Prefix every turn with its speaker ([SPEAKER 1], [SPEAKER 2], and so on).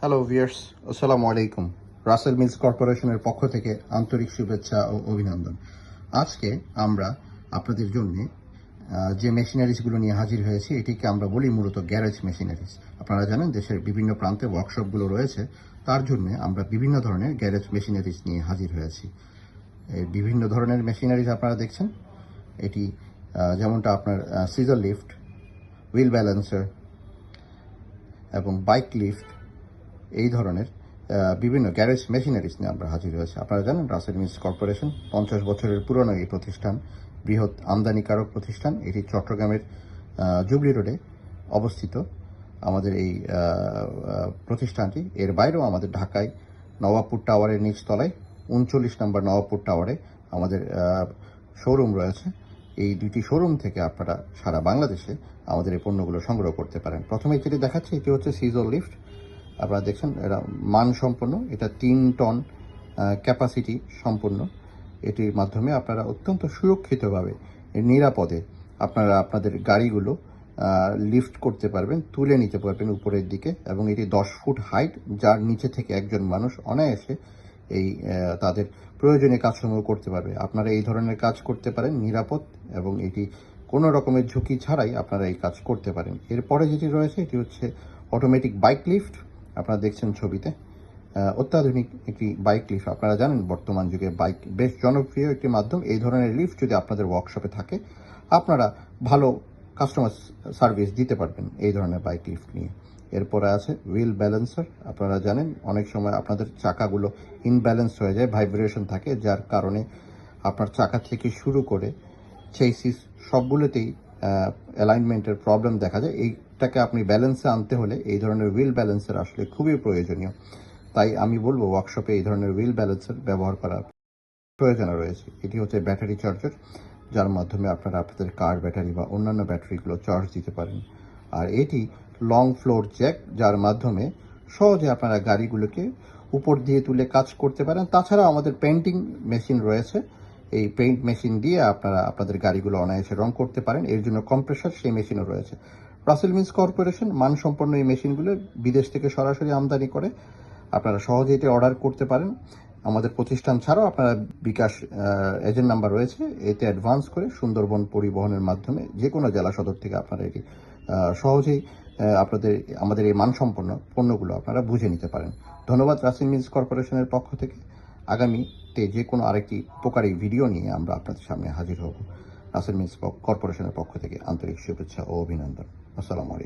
[SPEAKER 1] Hello viewers আসসালামু আলাইকুম Rasel mills কর্পোরেশনের পক্ষ থেকে আন্তরিক শুভেচ্ছা ও অভিনন্দন। আজকে আমরা আপনাদের জন্য যে মেশিনারিজগুলো নিয়ে হাজির হয়েছি, এটিকে আমরা বলি মূলত গ্যারেজ মেশিনারিজ আপনারা জানেন, দেশের বিভিন্ন প্রান্তে ওয়ার্কশপগুলো রয়েছে। তার জন্য আমরা বিভিন্ন ধরনের গ্যারেজ মেশিনারিজ নিয়ে হাজির হয়েছি। বিভিন্ন ধরনের মেশিনারিজ আপনারা দেখছেন। এটি যেমনটা আপনার সিজার লিফট হুইল ব্যালেন্সার এবং বাইক লিফট এই ধরনের বিভিন্ন গ্যারেজ মেশিনারিজ নিয়ে আমরা হাজির হয়েছি। আপনারা জানেন, রাসেল মিলস কর্পোরেশন পঞ্চাশ বছরের পুরনো এই প্রতিষ্ঠান, বৃহৎ আমদানিকারক প্রতিষ্ঠান। এটি চট্টগ্রামের জুবলি রোডে অবস্থিত। আমাদের এই প্রতিষ্ঠানটি, এর বাইরেও আমাদের ঢাকায় নবাবপুর টাওয়ারের নিচতলায় উনচল্লিশ নম্বর নবাবপুর টাওয়ারে আমাদের শোরুম রয়েছে। এই দুটি শোরুম থেকে আপনারা সারা বাংলাদেশে আমাদের এই পণ্যগুলো সংগ্রহ করতে পারেন। প্রথমে যেটি দেখাচ্ছে, এটি হচ্ছে সিজর লিফট আপনারা দেখছেন এটা মানসম্পন্ন, এটা তিন টন ক্যাপাসিটি সম্পন্ন। এটির মাধ্যমে আপনারা অত্যন্ত সুরক্ষিতভাবে, নিরাপদে আপনারা আপনাদের গাড়িগুলো লিফট করতে পারবেন, তুলে নিতে পারবেন উপরের দিকে এবং এটি দশ ফুট হাইট যার নিচে থেকে একজন মানুষ অনায়াসে এই তাদের প্রয়োজনীয় কাজসমূহ করতে পারবে। আপনারা এই ধরনের কাজ করতে পারেন, নিরাপদ এবং এটি কোনো রকমের ঝুঁকি ছাড়াই আপনারা এই কাজ করতে পারেন। এরপরে যেটি রয়েছে, এটি হচ্ছে অটোমেটিক বাইক লিফট আপনারা দেখছেন ছবিতে। অত্যাধুনিক একটি বাইক লিফট আপনারা জানেন বর্তমান যুগে বাইক বেশ জনপ্রিয় একটি মাধ্যম। এই ধরনের লিফট যদি আপনাদের ওয়ার্কশপে থাকে, আপনারা ভালো কাস্টমার সার্ভিস দিতে পারবেন এই ধরনের বাইক লিফট নিয়ে। এরপরে আছে হুইল ব্যালেন্সার আপনারা জানেন অনেক সময় আপনাদের চাকাগুলো ইনব্যালেন্স হয়ে যায় ভাইব্রেশন থাকে, যার কারণে আপনার চাকা থেকে শুরু করে চেসিস সবগুলোতেই অ্যালাইনমেন্টের প্রবলেম দেখা যায়। এইটাকে আপনি ব্যালেন্সে আনতে হলে এই ধরনের হুইল ব্যালেন্সের আসলে খুবই প্রয়োজনীয়। তাই আমি বলব ওয়ার্কশপে এই ধরনের হুইল ব্যালেন্সের ব্যবহার করা প্রয়োজন রয়েছে। এটি হচ্ছে ব্যাটারি চার্জার যার মাধ্যমে আপনারা আপনাদের কার ব্যাটারি বা অন্যান্য ব্যাটারিগুলো চার্জ দিতে পারেন। আর এটি লং ফ্লোর জ্যাক যার মাধ্যমে সহজে আপনারা গাড়িগুলোকে উপর দিয়ে তুলে কাজ করতে পারেন। তাছাড়া আমাদের পেন্টিং মেশিন রয়েছে। এই পেইন্ট মেশিন দিয়ে আপনারা আপনাদের গাড়িগুলো অনায়াসে রং করতে পারেন। এর জন্য কম্প্রেসার সেই মেশিনও রয়েছে। রাসেল মিন্স কর্পোরেশন মানসম্পন্ন এই মেশিনগুলো বিদেশ থেকে সরাসরি আমদানি করে। আপনারা সহজে এটি অর্ডার করতে পারেন। আমাদের প্রতিষ্ঠান ছাড়াও আপনারা বিকাশ এজেন্ট নাম্বার রয়েছে। এতে অ্যাডভান্স করে সুন্দরবন পরিবহনের মাধ্যমে যে কোনো জেলা সদর থেকে আপনারা এটি সহজেই আপনাদের, আমাদের এই মানসম্পন্ন পণ্যগুলো আপনারা বুঝে নিতে পারেন। ধন্যবাদ রাসিন মিলস কর্পোরেশনের পক্ষ থেকে। আগামীতে যে কোনো আরেকটি উপকারী ভিডিও নিয়ে আমরা আপনাদের সামনে হাজির হব। রাসেল মিউনিসিপাল কর্পোরেশনের পক্ষ থেকে আন্তরিক শুভেচ্ছা ও অভিনন্দন। আসসালামু আলাইকুম।